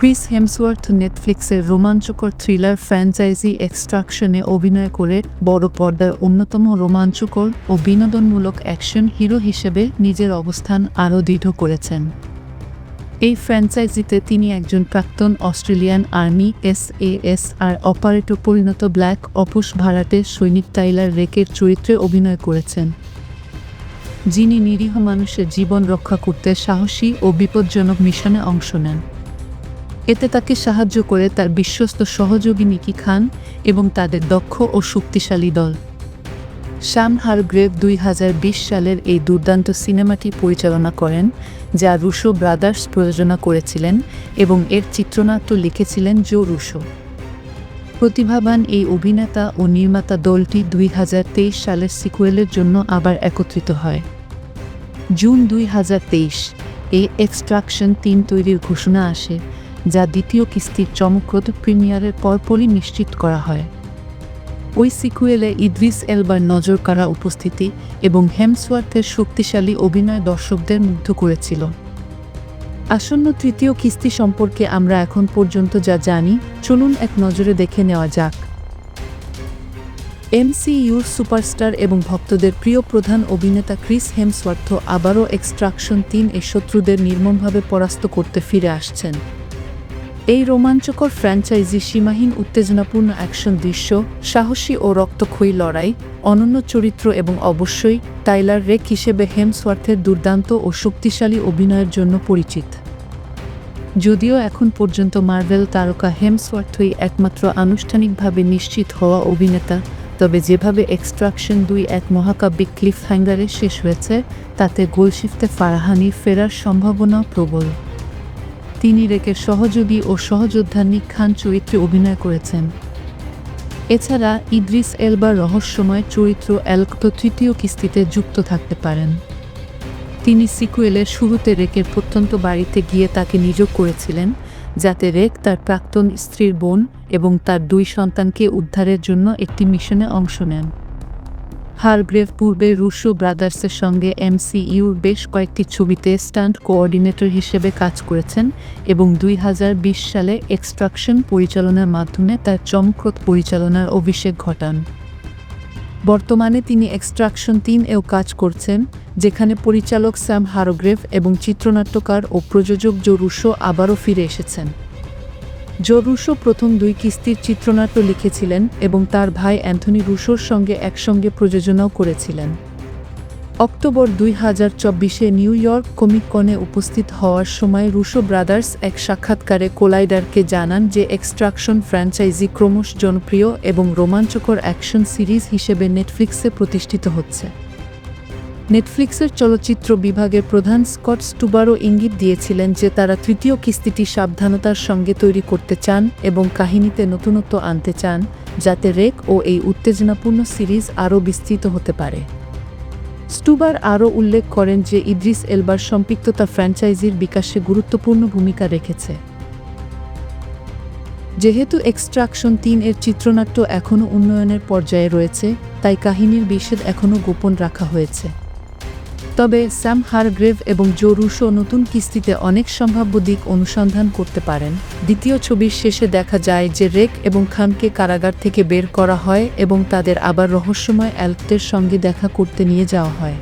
Chris Hemsworth নেটফ্লিক্সের রোমাঞ্চকর thriller franchise এক্সট্রাকশনে অভিনয় করে বড় পর্দার অন্যতম রোমাঞ্চকর ও বিনোদনমূলক অ্যাকশন হিরো হিসেবে নিজের অবস্থান আরও দৃঢ় করেছেন। এই ফ্র্যাঞ্চাইজিতে তিনি একজন প্রাক্তন Australian army, S A S R operator পরিণত ব্ল্যাক অপুষ ভাড়াটে সৈনিক টাইলার রেকের চরিত্রে অভিনয় করেছেন। যিনি নিরীহ মানুষের জীবন রক্ষা করতে সাহসী ও বিপজ্জনক মিশনে অংশ নেন। এতে তাকে সাহায্য করে তার বিশ্বস্ত সহযোগী নিকি খান এবং তাদের দক্ষ ও শক্তিশালী দল। শ্যাম হারগ্রেভ দুই হাজার বিশ সালের এই দুর্দান্ত সিনেমাটি পরিচালনা করেন, যা রুশো ব্রাদার্স প্রযোজনা করেছিলেন এবং এর চিত্রনাট্য লিখেছিলেন জো রুশো। প্রতিভাবান এই অভিনেতা ও নির্মাতা দলটি দুই হাজার তেইশ সালের সিকুয়েলের জন্য আবার একত্রিত হয়। জুন দুই হাজার তেইশ এই এক্সট্রাকশন তিন তৈরির ঘোষণা আসে যা দ্বিতীয় কিস্তির চমকপ্রদ প্রিমিয়ারের পরপরই নিশ্চিত করা হয়। ওই সিকুয়েলে ইদ্রিস এলবার নজর কাড়া উপস্থিতি এবং হেমসওয়ার্থের শক্তিশালী অভিনয় দর্শকদের মুগ্ধ করেছিল। আসন্ন তৃতীয় কিস্তি সম্পর্কে আমরা এখন পর্যন্ত যা জানি, চলুন এক নজরে দেখে নেওয়া যাক। এমসিইউর সুপারস্টার এবং ভক্তদের প্রিয় প্রধান অভিনেতা ক্রিস হেমসওয়ার্থ আবারও এক্সট্রাকশন তিন এ শত্রুদের নির্মমভাবে পরাস্ত করতে ফিরে আসছেন। এই রোমাঞ্চকর ফ্র্যাঞ্চাইজি সীমাহীন উত্তেজনাপূর্ণ অ্যাকশন দৃশ্য, সাহসী ও রক্তক্ষয়ী লড়াই, অনন্য চরিত্র এবং অবশ্যই টাইলার রেক হিসেবে হেমসওয়ার্থের দুর্দান্ত ও শক্তিশালী অভিনয়ের জন্য পরিচিত। যদিও এখন পর্যন্ত মার্ভেল তারকা হেমসওয়ার্থই একমাত্র আনুষ্ঠানিকভাবে নিশ্চিত হওয়া অভিনেতা, তবে যেভাবে এক্সট্রাকশন দুই এক মহাকাব্যিক ক্লিফ হ্যাঙ্গারে শেষ হয়েছে, তাতে গোলশিফতে ফারাহানি ফেরার সম্ভাবনা প্রবল। তিনি রেকের সহযোগী ও সহযোদ্ধা নিক খান চরিত্রে অভিনয় করেছেন। এছাড়া ইদ্রিস এলবার রহস্যময় চরিত্র অ্যালক্ত তৃতীয় কিস্তিতে যুক্ত থাকতে পারেন। তিনি সিকুয়েলের শুরুতে রেকের প্রত্যন্ত বাড়িতে গিয়ে তাকে নিযোগ করেছিলেন, যাতে রেক তার প্রাক্তন স্ত্রীর বোন এবং তার দুই সন্তানকে উদ্ধারের জন্য একটি মিশনে অংশ নেন। হারগ্রেভ পূর্বে রুশো ব্রাদার্সের সঙ্গে এমসিইউর বেশ কয়েকটি ছবিতে স্টান্ট কোঅর্ডিনেটর হিসেবে কাজ করেছেন এবং দুই হাজার বিশ সালে এক্সট্রাকশন পরিচালনার মাধ্যমে তার চমকপ্রদ পরিচালনার অভিষেক ঘটান। বর্তমানে তিনি এক্সট্রাকশন তিন এও কাজ করছেন, যেখানে পরিচালক স্যাম হারোগ্রেভ এবং চিত্রনাট্যকার ও প্রযোজক জো রুশো আবারও ফিরে এসেছেন। জো রুশো প্রথম দুই কিস্তির চিত্রনাট্য লিখেছিলেন এবং তার ভাই অ্যান্থনি রুশোর সঙ্গে একসঙ্গে প্রযোজনাও করেছিলেন। অক্টোবর দুই হাজার চব্বিশে নিউ ইয়র্ক কমিক কনে উপস্থিত হওয়ার সময় রুশো ব্রাদার্স এক সাক্ষাৎকারে কোলাইডারকে জানান যে এক্সট্রাকশন ফ্র্যাঞ্চাইজি ক্রমশ জনপ্রিয় এবং রোমাঞ্চকর অ্যাকশন সিরিজ হিসেবে নেটফ্লিক্সে প্রতিষ্ঠিত হচ্ছে। নেটফ্লিক্সের চলচ্চিত্র বিভাগের প্রধান স্কট স্টুবারও ইঙ্গিত দিয়েছিলেন যে তারা তৃতীয় কিস্তিটি সাবধানতার সঙ্গে তৈরি করতে চান এবং কাহিনীতে নতুনত্ব আনতে চান, যাতে রেক ও এই উত্তেজনাপূর্ণ সিরিজ আরও বিস্তৃত হতে পারে। স্টুবার আরও উল্লেখ করেন যে ইদ্রিস এলবার সম্পৃক্ততা ফ্র্যাঞ্চাইজির বিকাশে গুরুত্বপূর্ণ ভূমিকা রেখেছে। যেহেতু এক্সট্রাকশন তিন এর চিত্রনাট্য এখনও উন্নয়নের পর্যায়ে রয়েছে, তাই কাহিনীর বিষেদ এখনও গোপন রাখা হয়েছে। তবে স্যাম হারগ্রেভ এবং জো রুশো নতুন কিস্তিতে অনেক সম্ভাব্য দিক অনুসন্ধান করতে পারেন। দ্বিতীয় ছবির শেষে দেখা যায় যে রেক এবং খানকে কারাগার থেকে বের করা হয় এবং তাদের আবার রহস্যময় অ্যালকটের সঙ্গে দেখা করতে নিয়ে যাওয়া হয়।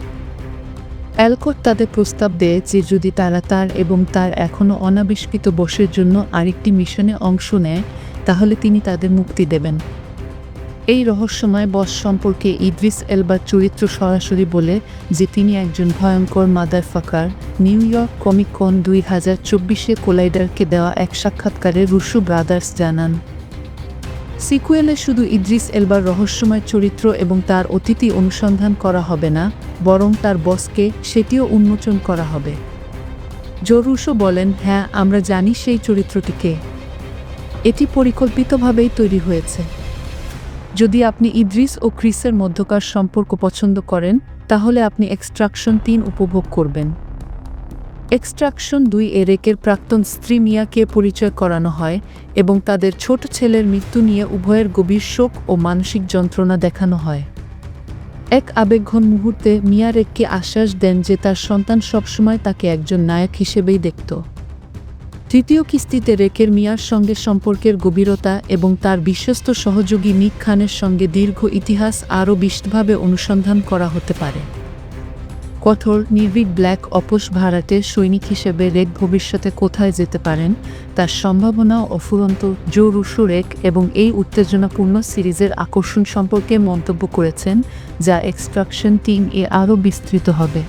অ্যালকট তাদের প্রস্তাব দেয় যে যদি তারা তার এবং তার এখনও অনাবিষ্কৃত বসের জন্য আরেকটি মিশনে অংশ নেয়, তাহলে তিনি তাদের মুক্তি দেবেন। এই রহস্যময় বস সম্পর্কে ইদ্রিস এলবার চরিত্র সরাসরি বলে যে তিনি একজন ভয়ঙ্কর motherfucker New York Comic Con দুই হাজার চব্বিশে কোলাইডারকে দেওয়া এক সাক্ষাৎকারে রুশু ব্রাদার্স জানান। সিকুয়েলে শুধু ইদ্রিস এলবার রহস্যময় চরিত্র এবং তার অতিথি অনুসন্ধান করা হবে না, বরং তার বসকে সেটিও উন্মোচন করা হবে। জরুসও বলেন হ্যাঁ আমরা জানি সেই চরিত্রটিকে এটি পরিকল্পিতভাবেই তৈরি হয়েছে। যদি আপনি ইদ্রিস ও ক্রিসের মধ্যকার সম্পর্ক পছন্দ করেন, তাহলে আপনি এক্সট্রাকশন তিন উপভোগ করবেন। এক্সট্রাকশন দুই এরেকের প্রাক্তন স্ত্রী মিয়াকে পরিচয় করানো হয় এবং তাদের ছোট ছেলের মৃত্যু নিয়ে উভয়ের গভীর শোক ও মানসিক যন্ত্রণা দেখানো হয়। এক আবেগঘন মুহূর্তে মিয়া রেককে আশ্বাস দেন যে তার সন্তান সবসময় তাকে একজন নায়ক হিসেবেই দেখত। তৃতীয় কিস্তিতে রেকের মিয়ার সঙ্গে সম্পর্কের গভীরতা এবং তার বিশ্বস্ত সহযোগী নিক খানের সঙ্গে দীর্ঘ ইতিহাস আরও বিশদভাবে অনুসন্ধান করা হতে পারে। কঠোর, নির্ভীক ব্ল্যাক অপোস ভাড়াটে সৈনিক হিসেবে রেক ভবিষ্যতে কোথায় যেতে পারেন, তার সম্ভাবনা অফুরন্ত জো রুশো রেক এবং এই উত্তেজনাপূর্ণ সিরিজের আকর্ষণ সম্পর্কে মন্তব্য করেছেন, যা এক্সট্রাকশন টিম এ আরও বিস্তৃত হবে।